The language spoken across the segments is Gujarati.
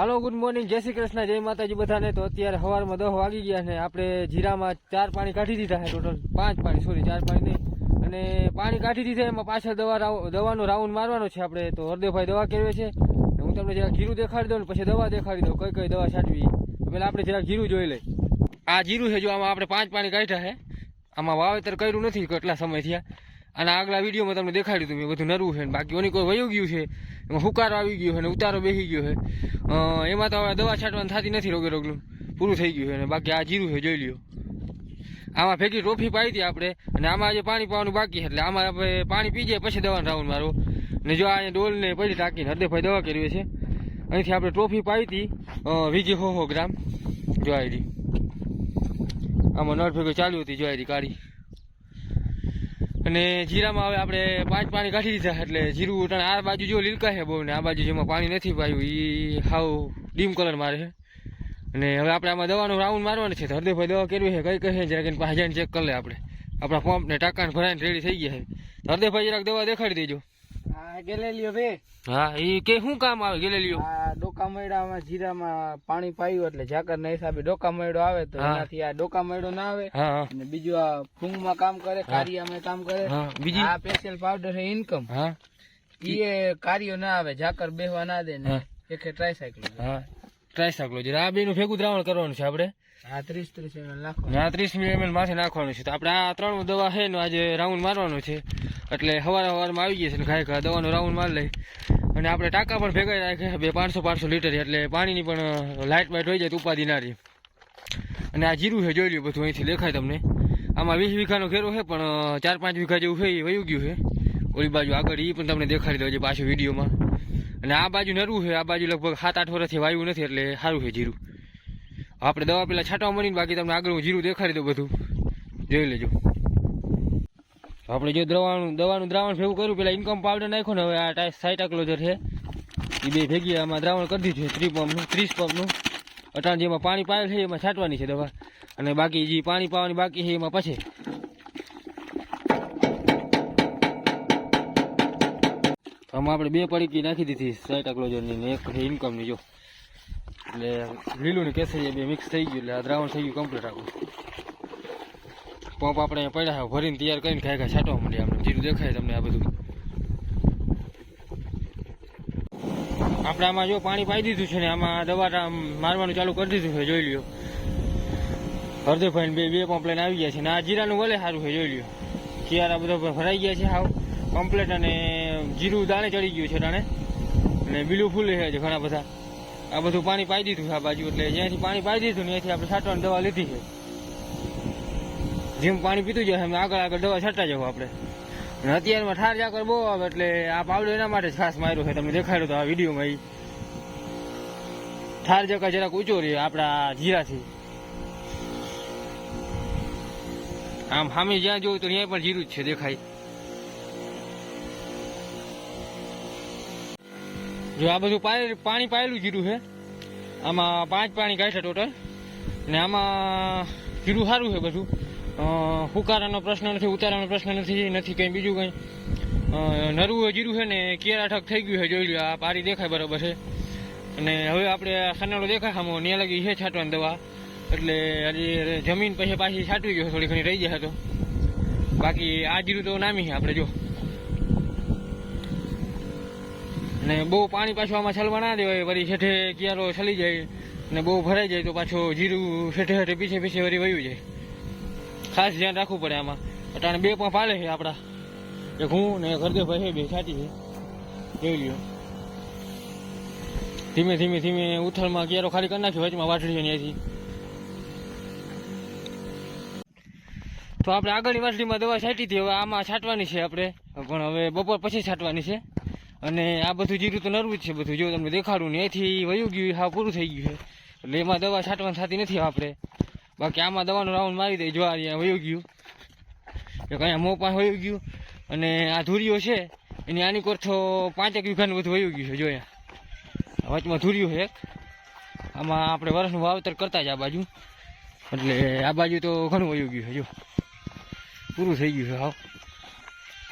હાલો ગુડ મોર્નિંગ જય શ્રી કૃષ્ણ. જય માતાજી બધાને. તો અત્યારે સવારમાં દહ વાગી ગયા ને આપણે જીરામાં ચાર પાણી કાઢી દીધા છે. ટોટલ પાંચ પાણી સોરી ચાર પાણી નહીં. અને પાણી કાઢી દીધા, એમાં પાછળ દવા દવાનો રાઉન્ડ મારવાનો છે આપણે. તો હરદેવભાઈ દવા કેળવે છે. હું તમને જરા જીરું દેખાડી દઉં ને પછી દવા દેખાડી દઉં. કઈ કઈ દવા છાંટવી. પહેલાં આપણે જરા જીરું જોઈ લઈ આ જીરું છે જો આમાં આપણે પાંચ પાણી કાઢ્યા છે. આમાં વાવેતર કર્યું નથી, કેટલા સમય થયા. અને આગલા વિડીયોમાં તમને દેખાડ્યું હતું, મેં બધું નરવું છે બાકી ઓની કોઈ વયું ગયું છે. એમાં હુકારો આવી ગયો છે અને ઉતારો બેસી ગયો છે. એમાં તો હવે દવા છાંટવાની થતી નથી રોગે રોગનું. પૂરું થઈ ગયું છે અને બાકી આ જીરું છે, જોઈ લ્યો. આમાં ભેગી ટ્રોફી પાઈ હતી આપણે અને આમાં આજે પાણી પાવાનું બાકી એટલે આમાં આપણે પાણી પી જાય પછી દવાનો રાઉન્ડ મારો ને જો આ ડોલ ને પડી ટાંકીને હરદેભાઈ દવા કરી છે. અહીંથી આપણે ટ્રોફી પાઈ હતી વીજી હો હો ગ્રામ. જોઈ આમાં નળ ભેગો ચાલ્યું હતી જોઈ કાઢી. અને જીરામાં હવે આપણે પાંચ પાણી કાઢી દીધા એટલે જીરું ઉટાણ આ બાજુ જો લીલકા છે બહુ, ને આ બાજુ જેમાં પાણી નથી પાયું એ હાવ ડીમ કલર મારે છે. અને હવે આપણે આમાં દવાનો રાઉન્ડ મારવાનો છે, તો હરદેવભાઈ દવા કરવી છે, કઈ કઈ જરાક પાસે જઈને ચેક કરી લે આપણે. આપણા પંપ ને ટાંકાને ભરાઈને રેડી થઈ ગયા છે. હરદેભાઈ જરાક દવા દેખાડી દેજો. આ ગેલેલીઓ બે. હા એ કે શું કામ આવે ગેલેલીઓ આ ડોકા મયડામાં જીરામાં પાણી પાયું એટલે ઝાકર ના હિસાબે ડોકા મયડો આવે તો એનાથી આ ડોકા મયડો ના આવે. અને બીજું આ ફૂંગમાં કામ કરે કારિયામાં કામ કરે. બીજી? આ સ્પેશિયલ પાવડર છે ઇન્કમ હા. ઈ કાર્યો ના આવે ઝાકર બેહવા ના દે ને. એક ટ્રાયસાયકલ હા ટ્રાય સાકલો જરા આ બેનું ભેગું દ્રાવણ કરવાનું છે આપણે? આ ત્રીસ ત્રીસ ml નાખો ને આ ત્રીસ એમએલ માથે નાખવાનું છે. તો આપણે આ ત્રણ દવા છે ને આજે રાઉન્ડ મારવાનો છે. એટલે સવારે સવારમાં આવી છે ને ખાય ખા દવાનો રાઉન્ડ મારી લઈ. અને આપણે ટાંકા પણ ભેગા રાખીએ બે પાંચસો પાંચસો લીટર એટલે પાણીની પણ લાઇટ બાઇટ હોય જાય તો ઉપાધિ ના રહી. અને આ જીરું છે, જોઈ લ્યો બધું અહીંથી દેખાય તમને. આમાં વીસ વીઘાનો ઘેરો છે, પણ ચાર પાંચ વીઘા જેવું છે, એ વયું ગયું છે. ઓલી બાજુ આગળ એ પણ તમને દેખાડી દઉં છે પાછું વિડીયોમાં. અને આ બાજુ નરવું છે. આ બાજુ લગભગ સાત, આઠ વર્ષથી વાયુ નથી, એટલે સારું છે જીરું. આપણે દવા પેલા છાંટવા મળીને બાકી તમને આગળ હું જીરું દેખાડી દઉં બધું. જોઈ લેજો. આપણે જો દવાનું દવાનું દ્રાવણ ભેગું કર્યું, પેલા ઇન્કમ પાવડર નાખ્યો ને હવે આ ટાઈસ સાઇટાક્લોઝર છે. એ બે ભેગી આમાં દ્રાવણ કરી દીધું ત્રી પંપનું, ત્રીસ પંપનું. અટાણ જેમાં પાણી પાયેલ છે એમાં છાંટવાની છે દવા. અને બાકી જે પાણી પાવાની બાકી છે, એમાં પછી. આમાં આપણે બે પડીકી નાખી દીધી સાઇટાક્લોઝરની ને એક ઇન્કમની જો. એટલે લીલું ને કેસરી બે મિક્સ થઈ ગયું એટલે આ દ્રાવણ થઈ ગયું કમ્પ્લીટ આખું પંપ આપણે પડ્યા ભરીને તૈયાર કરીને ખાઈ ખાઈ છાંટવા મળીએ આપણે જીરું દેખાય તમને આ બધું આપણે આમાં જો પાણી પાઈ દીધું છે ને આમાં દવા મારવાનું ચાલુ કરી દીધું છે જોઈ લ્યો હરદેભાઈ બે બે પંપ આવી ગયા છે ને આ જીરાનું વલે સારું છે જોઈ લ્યો કિયારા બધા ભરાઈ ગયા છે હાવ કમ્પ્લેટ અને જીરું દાણે ચડી ગયું છે દાણે અને બીલું ફૂલે છે ઘણા બધા આ બધું પાણી પાઈ દીધું આ બાજુ, એટલે જ્યાંથી પાણી પાઈ દીધું ને ત્યાંથી આપણે છાંટવાની દવા લીધી છે. જેમ પાણી પીતું જાય અમે આગળ આગળ દવા છાંટા જવું આપણે. અને અત્યારમાં ઠાર જાકર બહુ આવે, એટલે આ પાવડો એના માટે ખાસ માર્યો છે તમને દેખાડ્યો તો આ વિડીયોમાં ઠાર જકા જરાક ઊંચો રહે આપણા જીરાથી. આમ સામે જ્યાં જોયું તો ત્યાં પણ જીરું જ છે, દેખાય. જો આ બધું પાણી પાયેલું જીરું છે. આમાં પાંચ પાણી કાઢ્યા ટોટલ ને આમાં જીરું સારું છે બધું. હુકારાનો પ્રશ્ન નથી, ઉતારાનો પ્રશ્ન નથી નથી કંઈ બીજું કંઈ. નરવું જીરું છે ને કેરાઠક થઈ ગયું છે, જોઈ લો આ પારી દેખાય બરાબર છે. અને હવે આપણે સનાળો દેખાય સામો ત્યાં લગી છે છાંટવાની દવા. એટલે હજી જમીન પછી પાછી છાંટવી ગયો થોડી ઘણી રહી જાય તો. બાકી આ જીરું તો નામી છે આપણે, જો. ને બહુ પાણી પાછું આમાં છલવા ના દેવાય, વળી શેઠે કિયારો છલી જાય ને બહુ ભરાઈ જાય તો પાછું જીરું શેઠે શેઠે પીછે પીછે વળી વયું જાય. ખાસ ધ્યાન રાખવું પડે આમાં. અટાણે બે પણ પાલે છે આપણા એક હું ને ઘરદેભાઈ છે, બે છાતી છે. જોઈ લ્યો. ધીમે ધીમે ધીમે ઉથલમાં કિયારો ખાલી કરી નાખ્યો, વચમાં વાટડી ત્યાંથી. તો આપણે આગળની વાટડીમાં દવા છાંટી હતી, હવે આમાં છાંટવાની છે આપણે. પણ હવે બપોર પછી છાંટવાની છે. અને આ બધું જીરું તો નરવું જ છે, બધું જો તમને દેખાડું ને એથી વયું ગયું હા પૂરું થઈ ગયું છે. એટલે એમાં દવા છાંટવાની થતી નથી આપણે. બાકી આમાં દવાનું રાઉન્ડ મારી દઈ જો અહીંયા વયું ગયું. એક અહીંયા મોં પાસે વયું ગયું, અને આ ધૂરીઓ છે, એની આની કોરથો પાંચેક વીઘાનું બધું વયું ગયું છે, જો અહીંયા. વચમાં ધૂરીઓ છે આમાં આપણે વર્ષનું વાવતર કરતા જ આ બાજુ. એટલે આ બાજુ તો ઘણું વયું ગયું છે, જો. પૂરું થઈ ગયું છે, હાવ.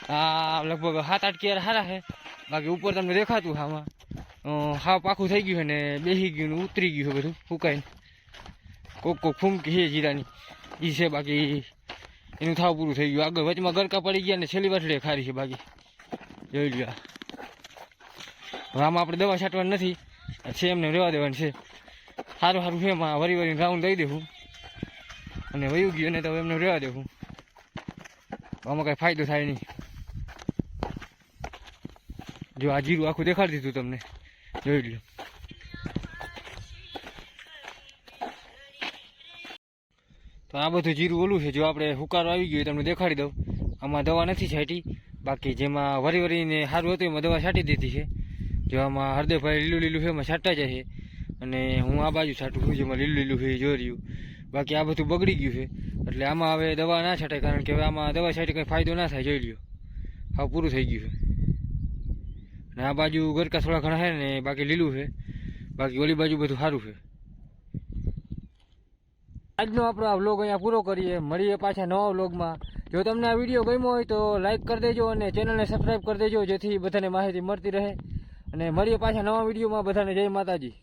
આ લગભગ સાત આઠ કેર સારા છે. બાકી ઉપર તમને દેખાતું આમાં. હા પાખું થઈ ગયું ને બેસી ગયું ઉતરી ગયું બધું ફૂંકાઈને કોક કોક ફૂમકી છે જીરાની. એ છે બાકી એનું થાવ પૂરું થઈ ગયું. આગળ વચમાં ગરકા પડી ગયા ને છેલ્લી વાટડી ખારી છે બાકી. જોઈ લ્યો હવે આમાં આપણે દવા છાંટવાની નથી. છે એમને રહેવા દેવાની છે. સારું સારું છે, એમાં વરી વરીને રાઉન્ડ દઈ દેવું. અને વયું ગયું ને તો એમને રહેવા દેવું. આમાં કાંઈ ફાયદો થાય નહીં. જો આ જીરું આખું દેખાડી દીધું તમને. જોઈ લ્યો. તો આ બધું જીરું ઓલું છે, જો આપણે હુકારો આવી ગયો તમને દેખાડી દઉં. આમાં દવા નથી છાંટી. બાકી જેમાં વરી વરીને સારું હતું એમાં દવા છાંટી દીધી છે. જો આમાં હરદેભાઈ લીલું લીલું છે, એમાં છાંટા જાય છે. અને હું આ બાજુ છાંટું છું, જેમાં લીલું લીલું છે જોઈ રહ્યું. બાકી આ બધું બગડી ગયું છે. એટલે આમાં હવે દવા ના છાંટાય, કારણ કે હવે આમાં દવા છાંટી કંઈ ફાયદો ના થાય, જોઈ લ્યો. હા, પૂરું થઈ ગયું છે. અને આ બાજુ ગરકા થોડા ઘણા છે ને બાકી લીલું છે. બાકી ઓલી બાજુ બધું સારું છે. આજનો આપણો આ વ્લોગ અહીંયા પૂરો કરીએ. મળીએ પાછા નવા વ્લોગમાં જો તમને આ વીડિયો ગમ્યો હોય તો લાઈક કરી દેજો અને ચેનલને સબસ્ક્રાઈબ કરી દેજો જેથી બધાને માહિતી મળતી રહે. અને મળીએ પાછા નવા વિડીયોમાં બધાને જય માતાજી.